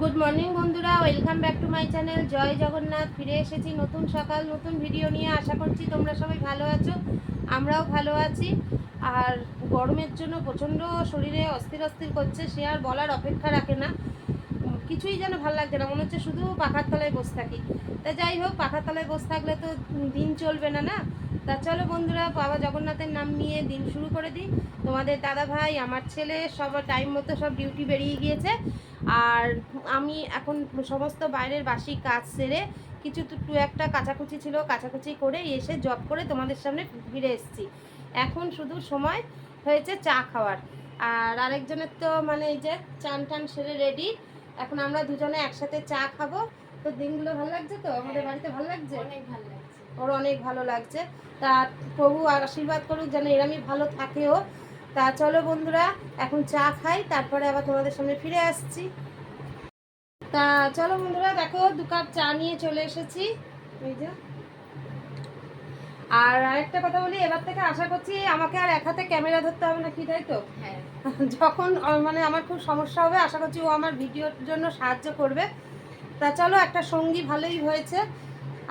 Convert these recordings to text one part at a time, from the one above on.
Good morning বন্ধুরা। Welcome back to my channel জয় জগন্নাথ। ফিরে এসেছি নতুন সকাল, নতুন ভিডিও নিয়ে। আশা করছি তোমরা সবাই ভালো আছো। আমরাও ভালো আছি। আর গরমের জন্য প্রচণ্ড শরীরে অস্থির অস্থির করছে, সে আর বলার অপেক্ষা রাখে না। কিছুই যেন ভালো লাগছে না। মনে হচ্ছে শুধু পাখার তলায় বসে থাকি। তা যাই হোক, পাখার তলায় বসে থাকলে তো দিন চলবে না না? তা চলো বন্ধুরা, বাবা জগন্নাথের নাম নিয়ে দিন শুরু করে দিই। তোমাদের দাদা ভাই, আমার ছেলে, সব টাইম মতো সব ডিউটি বেরিয়ে গিয়েছে। আর আমি এখন সমস্ত বাইরের বাসি কাজ সেরে কিছু টু একটা কাচাকুচি ছিল, কাচাকুচি করে এসে জব করে তোমাদের সামনে ফিরে এসেছি। এখন শুধু সময় হয়েছে চা খাওয়ার। আর আরেকজনের তো মানে এই যে চান টান সেরে রেডি এখন আমরা দুজনে একসাথে চা খাব। তো দিনগুলো ভালো লাগছে তো? আমাদের বাড়িতে ভালো লাগছে? অনেক ভালো ওর অনেক ভালো লাগছে। তা প্রভু আশীর্বাদ করুক যেন এরমই ভালো থাকেও। তা চলো বন্ধুরা এখন চা খাই তারপরে আবার তোমাদের সামনে ফিরে আসছি। তা চলো বন্ধুরা দেখো দু কাপ চা নিয়ে চলে এসেছি। এই যে। আর আরেকটা কথা বলি এবার থেকে আশা করছি আমাকে আর এক হাতে ক্যামেরা ধরতে হবে না কি তাই তো? হ্যাঁ। যখন মানে আমার খুব সমস্যা হবে আশা করছি ও আমার ভিডিওর জন্য সাহায্য করবে। তা চলো একটা সঙ্গী ভালোই হয়েছে।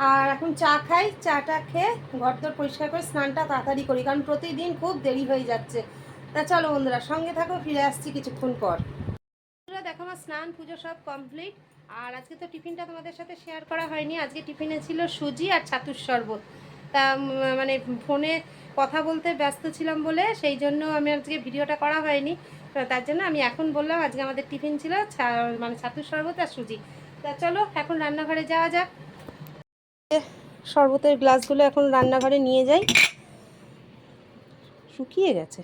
আর এখন চা খাই, চাটা খেয়ে ঘর পরিষ্কার করে স্নানটা তাড়াতাড়ি করি, কারণ প্রতিদিন খুব দেরি হয়ে যাচ্ছে। তা চলো বন্ধুরা, সঙ্গে থাকো, ফিরে আসছি কিছুক্ষণ পর। বন্ধুরা, দেখো আমার স্নান, পুজো সব কমপ্লিট আর আজকে তো টিফিনটা তোমাদের সাথে শেয়ার করা হয়নি। আজকে টিফিনে ছিল সুজি আর ছাতুর শরবত। তা মানে ফোনে কথা বলতে ব্যস্ত ছিলাম বলে সেই জন্য আমি আজকে ভিডিওটা করা হয়নি। তার জন্য আমি এখন বললাম, আজকে আমাদের টিফিন ছিল মানে ছাতুর শরবত আর সুজি। তা, চলো, এখন রান্নাঘরে যাওয়া যাক। শরবতের গ্লাসগুলো এখন রান্নাঘরে নিয়ে যাই। শুকিয়ে গেছে।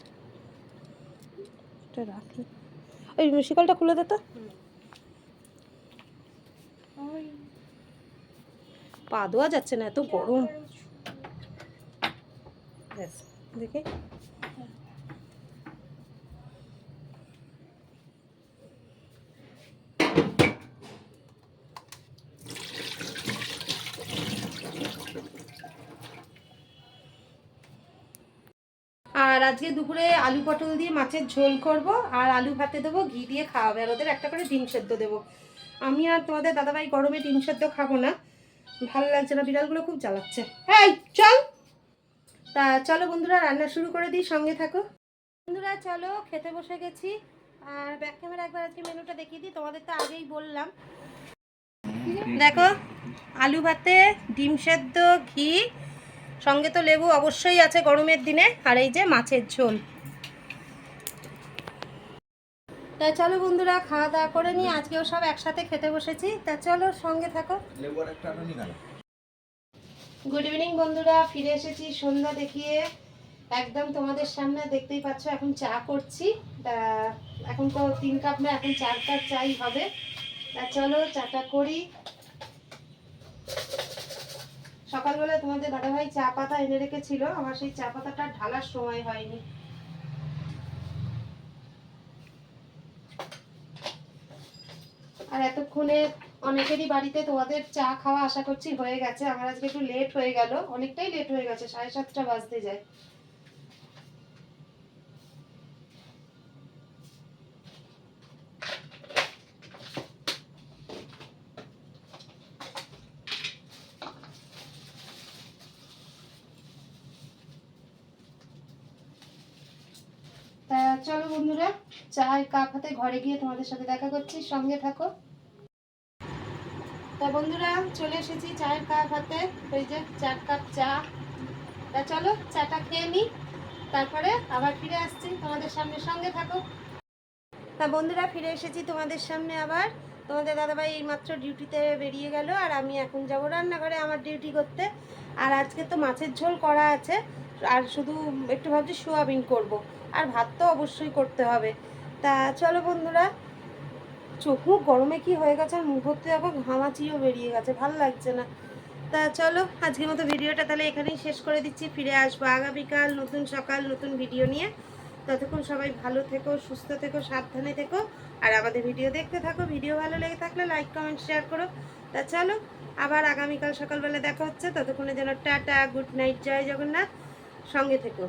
ওই শিকলটা খুলে দে তো। পা দেওয়া যাচ্ছে না, এত গরম। দেখে আর আজকে দুপুরে আলু পটল দিয়ে মাছের ঝোল করব, আর আলু ভাতে দেবো, ঘি দিয়ে খাওয়াবে, আর ওদের একটা করে ডিম সেদ্ধ দেবো। আমি আর তোমাদের দাদাভাই গরমে ডিম সেদ্ধ খাব না। ভালো লাগছে না, বিড়ালগুলো খুব জ্বালাচ্ছে। হ্যাঁ চল! তা চলো বন্ধুরা, রান্না শুরু করে দিই, সঙ্গে থাকো। বন্ধুরা, চলো, খেতে বসে গেছি। আর ব্যাক ক্যামেরা একবার আজকে মেনুটা দেখিয়ে দিই, তোমাদের তো আগেই বললাম। দেখো, আলু ভাতে ডিম সেদ্ধ, ঘি সঙ্গে তো লেবু অবশ্যই আছে গরমের দিনে আর এই যে মাছের ঝোল। তা চলো বন্ধুরা খাওয়া দাওয়া করে নিই আজকেও সব একসাথে খেতে বসেছি। তা চলো সঙ্গে থাকো। গুড ইভিনিং বন্ধুরা ফিরে এসেছি সন্ধ্যা দেখিয়ে। একদম তোমাদের সামনে দেখতেই পাচ্ছ এখন চা করছি। তা এখন তো তিন কাপ না এখন চার কাপ চাই হবে। তা চলো চাটা করি। সকালবেলা তোমাদের দাদাভাই চা পাতা এনে রেখেছিল। আমার সেই চা পাতাটা ঢালার সময় হয়নি। আর এতক্ষণে অনেকেরই বাড়িতে তোমাদের চা খাওয়া আশা করছি হয়ে গেছে। আমার আজকে একটু লেট হয়ে গেল। অনেকটাই লেট হয়ে গেছে, সাড়ে সাতটা বাজতে যায় তা চলো বন্ধুরা, চায়ের কাপ হাতে ঘরে গিয়ে তোমাদের সাথে দেখা করছি, সঙ্গে থাকো। তা বন্ধুরা, চলে এসেছি চায়ের কাপ হাতে, ওই যে চার কাপ চা। তা চলো, চাটা খেয়ে নিই, তারপরে আবার ফিরে আসছি তোমাদের সামনে, সঙ্গে থাকো। তা বন্ধুরা, ফিরে এসেছি তোমাদের সামনে আবার। তোমাদের দাদাভাই এইমাত্র ডিউটিতে বেরিয়ে গেল, আর আমি এখন যাব রান্নাঘরে আমার ডিউটি করতে। আর আজকে তো মাছের ঝোল করা আছে আর শুধু একটু ভাবছি সোয়াবিন করব। আর ভাত তো অবশ্যই করতে হবে। তা চলো বন্ধুরা, চোখ মুখ গরমে কি হয়ে গেছে আর মুখ ভর্তি দেখো ঘামাচিও বেরিয়ে গেছে, ভালো লাগছে না। তা চলো, আজকের মতো ভিডিওটা তাহলে এখানেই শেষ করে দিচ্ছি। ফিরে আসব আগামীকাল নতুন সকাল, নতুন ভিডিও নিয়ে। ততক্ষণ সবাই ভালো থেকো, সুস্থ থেকো, সাবধানে থেকো। আর আমাদের ভিডিও দেখতে থাকো, ভিডিও ভালো লেগে থাকলে লাইক কমেন্ট শেয়ার করো। তা চলো, আবার আগামীকাল সকালবেলা দেখা হচ্ছে। ততক্ষণে যেন টাটা গুড নাইট জয় জগন্নাথ। সঙ্গে থেকো।